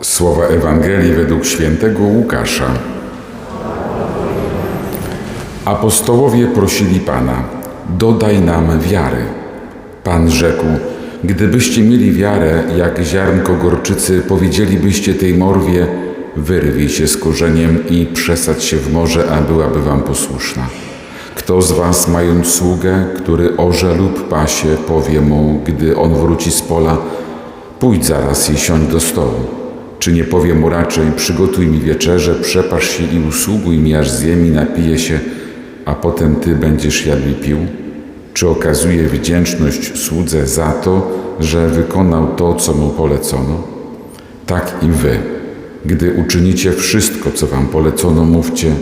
Słowa Ewangelii według świętego Łukasza. Apostołowie prosili Pana, dodaj nam wiary. Pan rzekł, gdybyście mieli wiarę jak ziarnko gorczycy, powiedzielibyście tej morwie, wyrwij się z korzeniem i przesadź się w morze, a byłaby wam posłuszna. Kto z was, mając sługę, który orze lub pasie, powie mu, gdy on wróci z pola, pójdź zaraz i siądź do stołu. Czy nie powie mu raczej, przygotuj mi wieczerze, przepasz się i usługuj mi, aż zjem i napiję się, a potem ty będziesz jadł i pił? Czy okazuje wdzięczność słudze za to, że wykonał to, co mu polecono? Tak i wy, gdy uczynicie wszystko, co wam polecono, mówcie,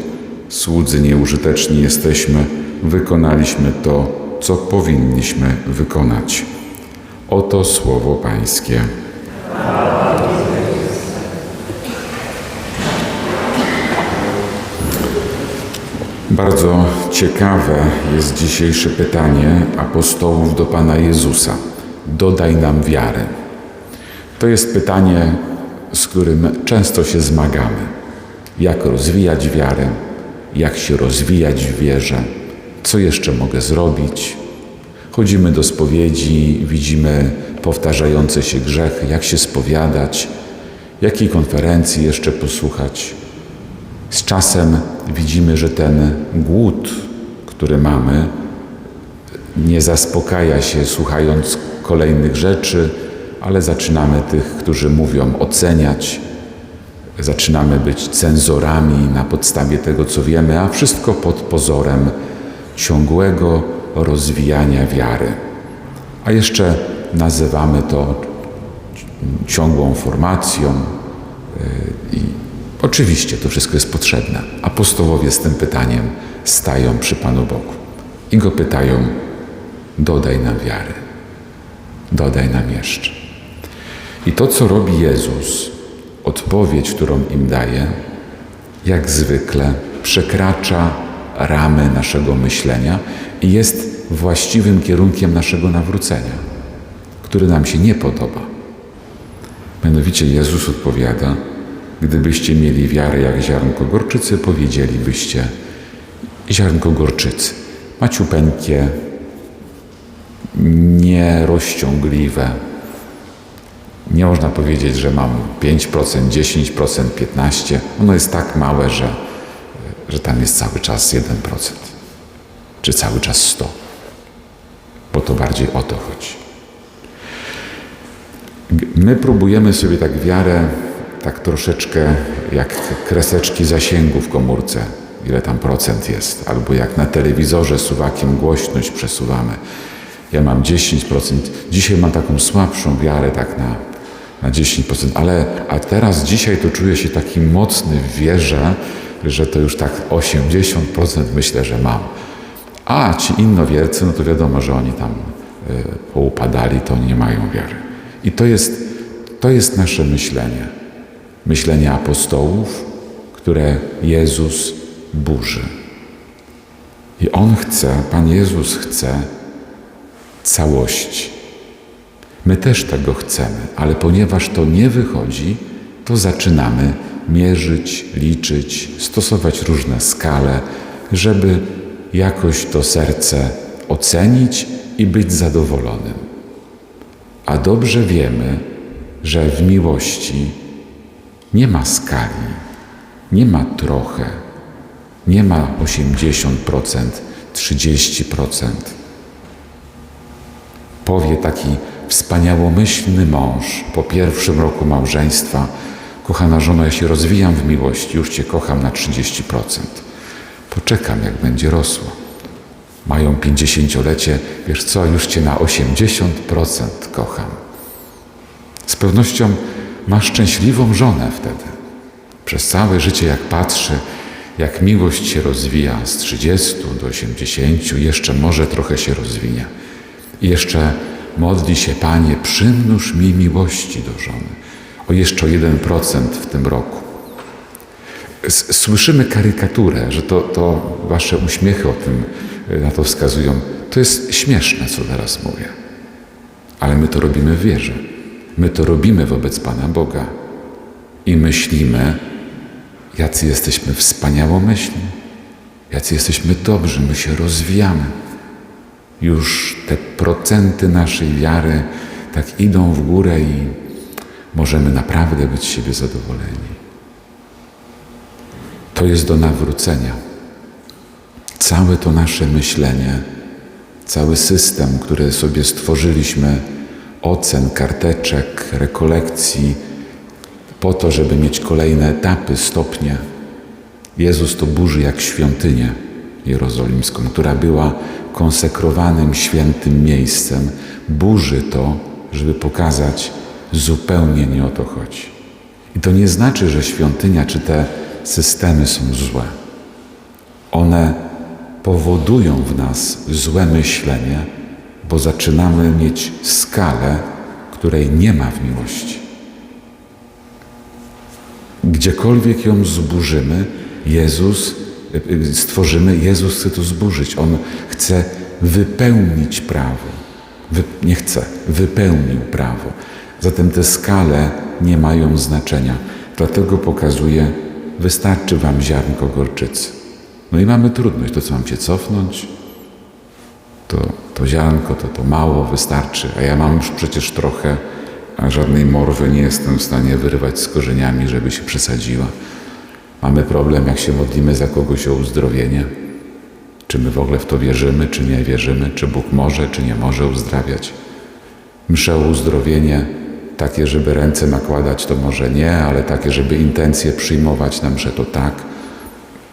słudzy nieużyteczni jesteśmy, wykonaliśmy to, co powinniśmy wykonać. Oto słowo Pańskie. Bardzo ciekawe jest dzisiejsze pytanie apostołów do Pana Jezusa. Dodaj nam wiarę. To jest pytanie, z którym często się zmagamy. Jak rozwijać wiarę? Jak się rozwijać w wierze? Co jeszcze mogę zrobić? Chodzimy do spowiedzi, widzimy powtarzające się grzechy, jak się spowiadać, jakiej konferencji jeszcze posłuchać. Z czasem widzimy, że ten głód, który mamy, nie zaspokaja się słuchając kolejnych rzeczy, ale zaczynamy tych, którzy mówią, oceniać. Zaczynamy być cenzorami na podstawie tego, co wiemy, a wszystko pod pozorem ciągłego rozwijania wiary. A jeszcze nazywamy to ciągłą formacją i Oczywiście to wszystko jest potrzebne. Apostołowie z tym pytaniem stają przy Panu Bogu i go pytają: dodaj nam wiary, dodaj nam jeszcze. I to, co robi Jezus, odpowiedź, którą im daje, jak zwykle przekracza ramy naszego myślenia i jest właściwym kierunkiem naszego nawrócenia, który nam się nie podoba. Mianowicie Jezus odpowiada, Gdybyście mieli wiarę jak ziarnko gorczycy, powiedzielibyście ziarnko gorczycy. Maciupeńkie, nierozciągliwe. Nie można powiedzieć, że mam 5%, 10%, 15%. Ono jest tak małe, że, że tam jest cały czas 1%. Czy cały czas 100%. Bo to bardziej o to chodzi. My próbujemy sobie tak wiarę tak troszeczkę jak kreseczki zasięgu w komórce, ile tam procent jest, albo jak na telewizorze suwakiem głośność przesuwamy. Ja mam 10%, dzisiaj mam taką słabszą wiarę tak na, na 10%, ale a teraz dzisiaj to czuję się taki mocny w wierze, że to już tak 80% myślę, że mam. A ci innowiercy, no to wiadomo, że oni tam y, poupadali, to nie mają wiary. I to jest, to jest nasze myślenie myślenie apostołów, które Jezus burzy. I On chce, Pan Jezus chce całości. My też tego chcemy, ale ponieważ to nie wychodzi, to zaczynamy mierzyć, liczyć, stosować różne skale, żeby jakoś to serce ocenić i być zadowolonym. A dobrze wiemy, że w miłości nie ma skali, nie ma trochę, nie ma 80%, 30%. Powie taki wspaniałomyślny mąż po pierwszym roku małżeństwa: Kochana żono, ja się rozwijam w miłości, już Cię kocham na 30%. Poczekam, jak będzie rosło. Mają pięćdziesięciolecie, wiesz co, już Cię na 80% kocham. Z pewnością ma szczęśliwą żonę wtedy. Przez całe życie, jak patrzy, jak miłość się rozwija z 30 do 80, jeszcze może trochę się rozwinie. I jeszcze modli się, Panie, przymnóż mi miłości do żony. O jeszcze o 1% w tym roku. Słyszymy karykaturę, że to, to wasze uśmiechy o tym y, na to wskazują. To jest śmieszne, co teraz mówię. Ale my to robimy w wierze. My to robimy wobec Pana Boga. i myślimy, jacy jesteśmy wspaniałomyślni, jacy jesteśmy dobrzy, my się rozwijamy. Już te procenty naszej wiary tak idą w górę i możemy naprawdę być z siebie zadowoleni. To jest do nawrócenia. Całe to nasze myślenie, cały system, który sobie stworzyliśmy, ocen, karteczek, rekolekcji, po to, żeby mieć kolejne etapy, stopnie. Jezus to burzy jak świątynię jerozolimską, która była konsekrowanym świętym miejscem. Burzy to, żeby pokazać, zupełnie nie o to chodzi. I to nie znaczy, że świątynia czy te systemy są złe. One powodują w nas złe myślenie, bo zaczynamy mieć skalę, której nie ma w miłości. Gdziekolwiek ją zburzymy, Jezus stworzymy, Jezus chce to zburzyć. On chce wypełnić prawo. Wy, nie chce, wypełnił prawo. Zatem te skale nie mają znaczenia. Dlatego pokazuje, wystarczy wam ziarnko gorczycy. No i mamy trudność, to co mam się cofnąć? To, to ziarnko, to to mało wystarczy, a ja mam już przecież trochę, a żadnej morwy nie jestem w stanie wyrwać z korzeniami, żeby się przesadziła. Mamy problem, jak się modlimy za kogoś o uzdrowienie. Czy my w ogóle w to wierzymy, czy nie wierzymy, czy Bóg może, czy nie może uzdrawiać. Mszę o uzdrowienie, takie, żeby ręce nakładać, to może nie, ale takie, żeby intencje przyjmować na mszę, to tak.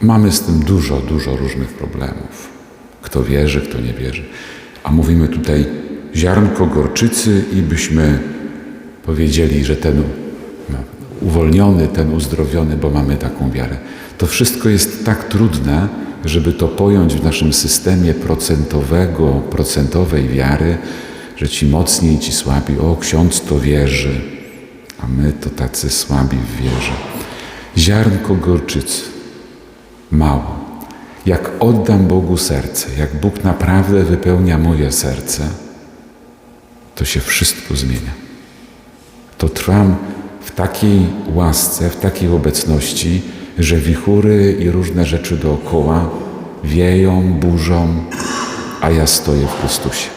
Mamy z tym dużo, dużo różnych problemów. Kto wierzy, kto nie wierzy. A mówimy tutaj ziarnko gorczycy i byśmy powiedzieli, że ten no, uwolniony, ten uzdrowiony, bo mamy taką wiarę. To wszystko jest tak trudne, żeby to pojąć w naszym systemie procentowego, procentowej wiary, że ci mocniej, ci słabi, o ksiądz to wierzy, a my to tacy słabi w wierze. Ziarnko gorczycy, mało. Jak oddam Bogu serce, jak Bóg naprawdę wypełnia moje serce, to się wszystko zmienia. To trwam w takiej łasce, w takiej obecności, że wichury i różne rzeczy dookoła wieją, burzą, a ja stoję w Chrystusie.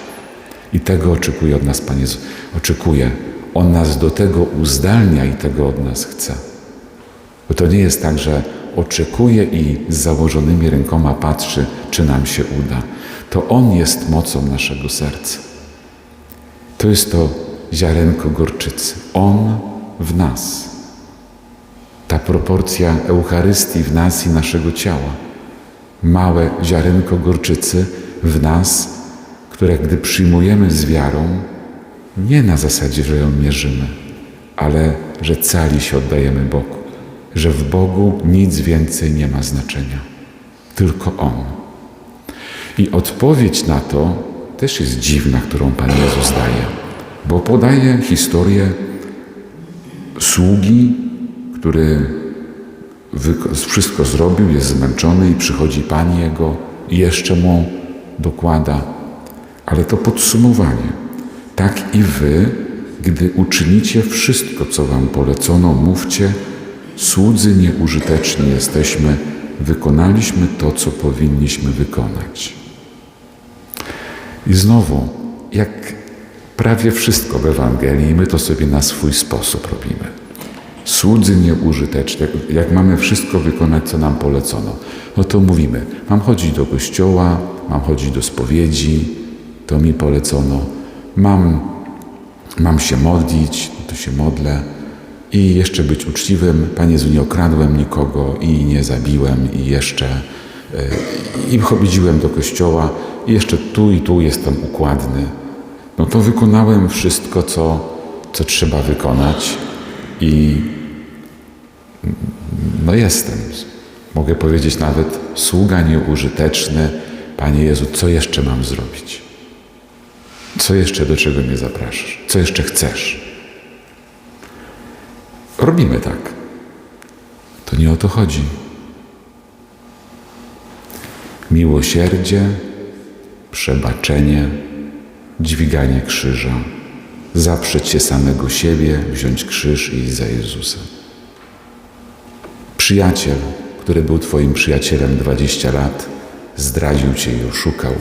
I tego oczekuje od nas Pan Jezus. Oczekuje. On nas do tego uzdalnia i tego od nas chce. Bo to nie jest tak, że oczekuje i z założonymi rękoma patrzy, czy nam się uda. To On jest mocą naszego serca. To jest to ziarenko gorczycy. On w nas. Ta proporcja Eucharystii w nas i naszego ciała. Małe ziarenko gorczycy w nas, które gdy przyjmujemy z wiarą, nie na zasadzie, że ją mierzymy, ale że cali się oddajemy Bogu, że w Bogu nic więcej nie ma znaczenia, tylko On. I odpowiedź na to też jest dziwna, którą Pan Jezus daje, bo podaje historię sługi, który wszystko zrobił, jest zmęczony i przychodzi Pan Jego i jeszcze mu dokłada. Ale to podsumowanie. Tak i wy, gdy uczynicie wszystko, co wam polecono, mówcie, słudzy nieużyteczni jesteśmy, wykonaliśmy to, co powinniśmy wykonać. I znowu, jak prawie wszystko w Ewangelii, my to sobie na swój sposób robimy. Słudzy nieużyteczni, jak mamy wszystko wykonać, co nam polecono, no to mówimy, mam chodzić do kościoła, mam chodzić do spowiedzi, to mi polecono, mam, mam się modlić, to się modlę i jeszcze być uczciwym, Panie Jezu, nie okradłem nikogo i nie zabiłem i jeszcze i chodziłem do kościoła i jeszcze tu i tu jestem układny. No to wykonałem wszystko, co, co trzeba wykonać i no jestem. Mogę powiedzieć nawet sługa nieużyteczny. Panie Jezu, co jeszcze mam zrobić? Co jeszcze do czego mnie zapraszasz? Co jeszcze chcesz? Robimy tak. To nie o to chodzi. Miłosierdzie, przebaczenie, dźwiganie krzyża, zaprzeć się samego siebie, wziąć krzyż i iść za Jezusem. Przyjaciel, który był Twoim przyjacielem 20 lat, zdradził Cię i oszukał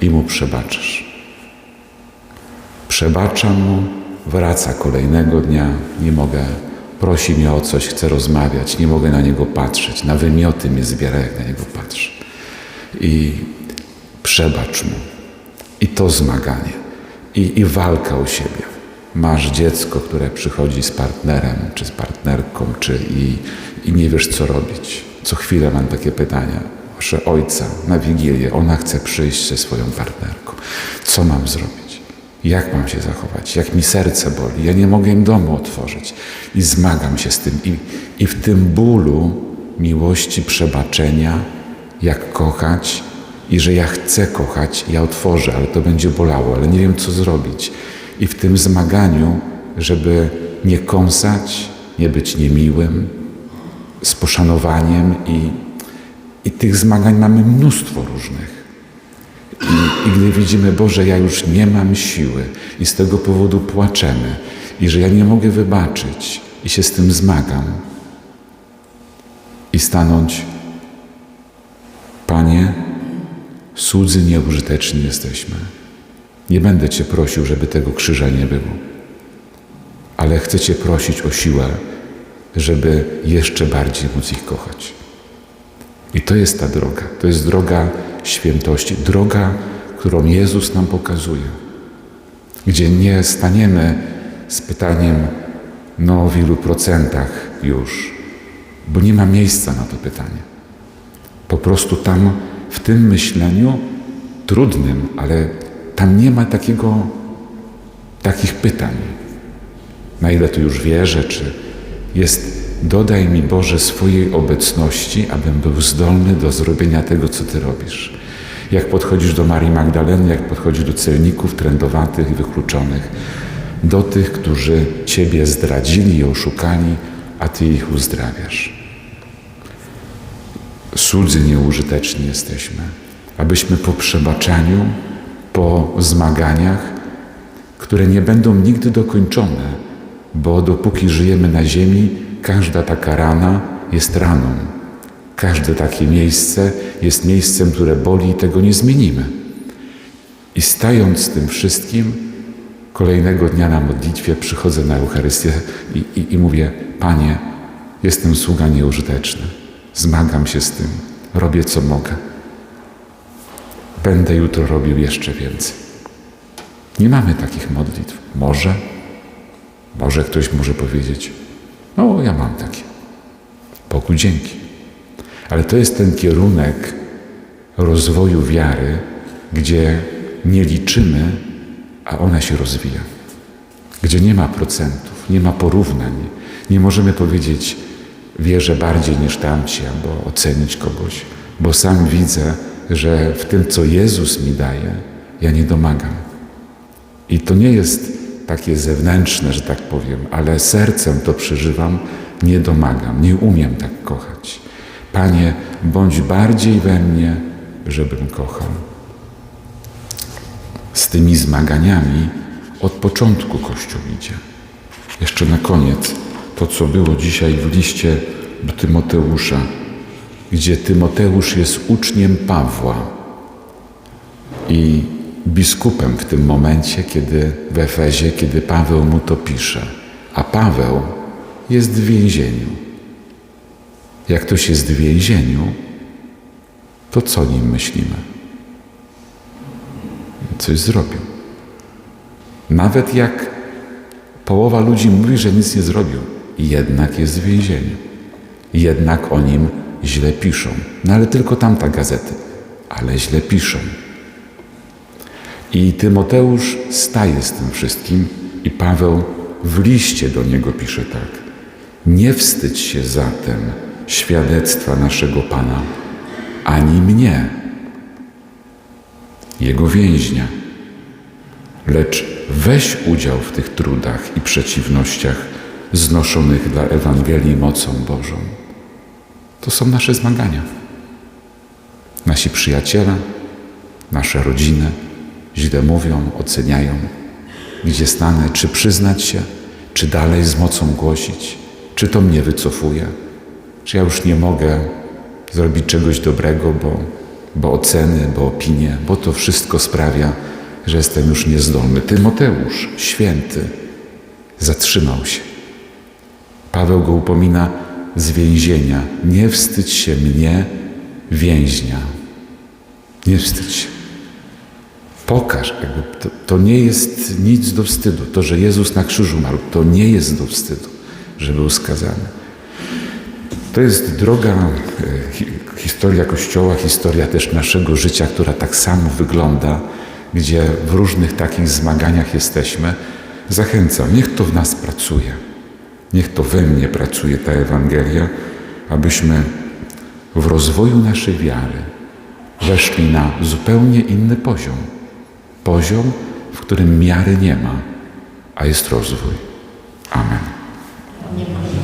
i mu przebaczasz. Przebaczam mu, wraca kolejnego dnia, nie mogę, prosi mnie o coś, chce rozmawiać, nie mogę na niego patrzeć, na wymioty mnie zbiera, jak na niego patrzę. I przebacz mu. I to zmaganie. I, I walka o siebie. Masz dziecko, które przychodzi z partnerem, czy z partnerką, czy i, i nie wiesz, co robić. Co chwilę mam takie pytania. Proszę ojca na wigilię, ona chce przyjść ze swoją partnerką. Co mam zrobić? Jak mam się zachować? Jak mi serce boli? Ja nie mogę im domu otworzyć. I zmagam się z tym. I, i w tym bólu miłości, przebaczenia, jak kochać i że ja chcę kochać, ja otworzę, ale to będzie bolało, ale nie wiem, co zrobić. I w tym zmaganiu, żeby nie kąsać, nie być niemiłym, z poszanowaniem i, i tych zmagań mamy mnóstwo różnych. I, gdy widzimy, Boże, ja już nie mam siły i z tego powodu płaczemy i że ja nie mogę wybaczyć i się z tym zmagam i stanąć, Panie, słudzy nieużyteczni jesteśmy. Nie będę Cię prosił, żeby tego krzyża nie było, ale chcę Cię prosić o siłę, żeby jeszcze bardziej móc ich kochać. I to jest ta droga, to jest droga świętości, droga, którą Jezus nam pokazuje, gdzie nie staniemy z pytaniem, no w ilu procentach już, bo nie ma miejsca na to pytanie. Po prostu tam w tym myśleniu trudnym, ale tam nie ma takiego, takich pytań. Na ile tu już wierzę, czy jest dodaj mi Boże swojej obecności, abym był zdolny do zrobienia tego, co Ty robisz. Jak podchodzisz do Marii Magdaleny, jak podchodzisz do celników trędowatych i wykluczonych, do tych, którzy Ciebie zdradzili i oszukali, a Ty ich uzdrawiasz. Słudzy nieużyteczni jesteśmy, abyśmy po przebaczaniu, po zmaganiach, które nie będą nigdy dokończone, bo dopóki żyjemy na ziemi, każda taka rana jest raną. Każde takie miejsce jest miejscem, które boli i tego nie zmienimy. I stając tym wszystkim, kolejnego dnia na modlitwie przychodzę na Eucharystię i, i, i mówię: Panie, jestem sługa nieużyteczny. Zmagam się z tym, robię co mogę. Będę jutro robił jeszcze więcej. Nie mamy takich modlitw. Może, może ktoś może powiedzieć, no ja mam takie. Bogu dzięki. Ale to jest ten kierunek rozwoju wiary, gdzie nie liczymy, a ona się rozwija. Gdzie nie ma procentów, nie ma porównań. Nie możemy powiedzieć, wierzę bardziej niż tamci, albo ocenić kogoś, bo sam widzę, że w tym, co Jezus mi daje, ja nie domagam. I to nie jest takie zewnętrzne, że tak powiem, ale sercem to przeżywam, nie domagam, nie umiem tak kochać. Panie, bądź bardziej we mnie, żebym kochał. Z tymi zmaganiami od początku Kościół idzie. Jeszcze na koniec to, co było dzisiaj w liście do Tymoteusza, gdzie Tymoteusz jest uczniem Pawła i biskupem w tym momencie, kiedy w Efezie, kiedy Paweł mu to pisze. A Paweł jest w więzieniu. Jak ktoś jest w więzieniu, to co nim myślimy? Coś zrobił. Nawet jak połowa ludzi mówi, że nic nie zrobił, jednak jest w więzieniu. Jednak o nim źle piszą. No ale tylko tamta gazety, ale źle piszą. I Tymoteusz staje z tym wszystkim i Paweł w liście do niego pisze tak. Nie wstydź się zatem świadectwa naszego Pana, ani mnie, jego więźnia, lecz weź udział w tych trudach i przeciwnościach znoszonych dla Ewangelii mocą Bożą. To są nasze zmagania. Nasi przyjaciele, nasze rodziny, źle mówią, oceniają, gdzie stanę, czy przyznać się, czy dalej z mocą głosić, czy to mnie wycofuje. Czy ja już nie mogę zrobić czegoś dobrego, bo, bo oceny, bo opinie, bo to wszystko sprawia, że jestem już niezdolny. Tymoteusz, święty, zatrzymał się. Paweł go upomina z więzienia. Nie wstydź się mnie, więźnia. Nie wstydź się. Pokaż, to, to nie jest nic do wstydu. To, że Jezus na krzyżu umarł, to nie jest do wstydu, że był skazany. To jest droga, e, hi- historia Kościoła, historia też naszego życia, która tak samo wygląda, gdzie w różnych takich zmaganiach jesteśmy. Zachęcam, niech to w nas pracuje. Niech to we mnie pracuje ta Ewangelia, abyśmy w rozwoju naszej wiary weszli na zupełnie inny poziom. Poziom, w którym miary nie ma, a jest rozwój.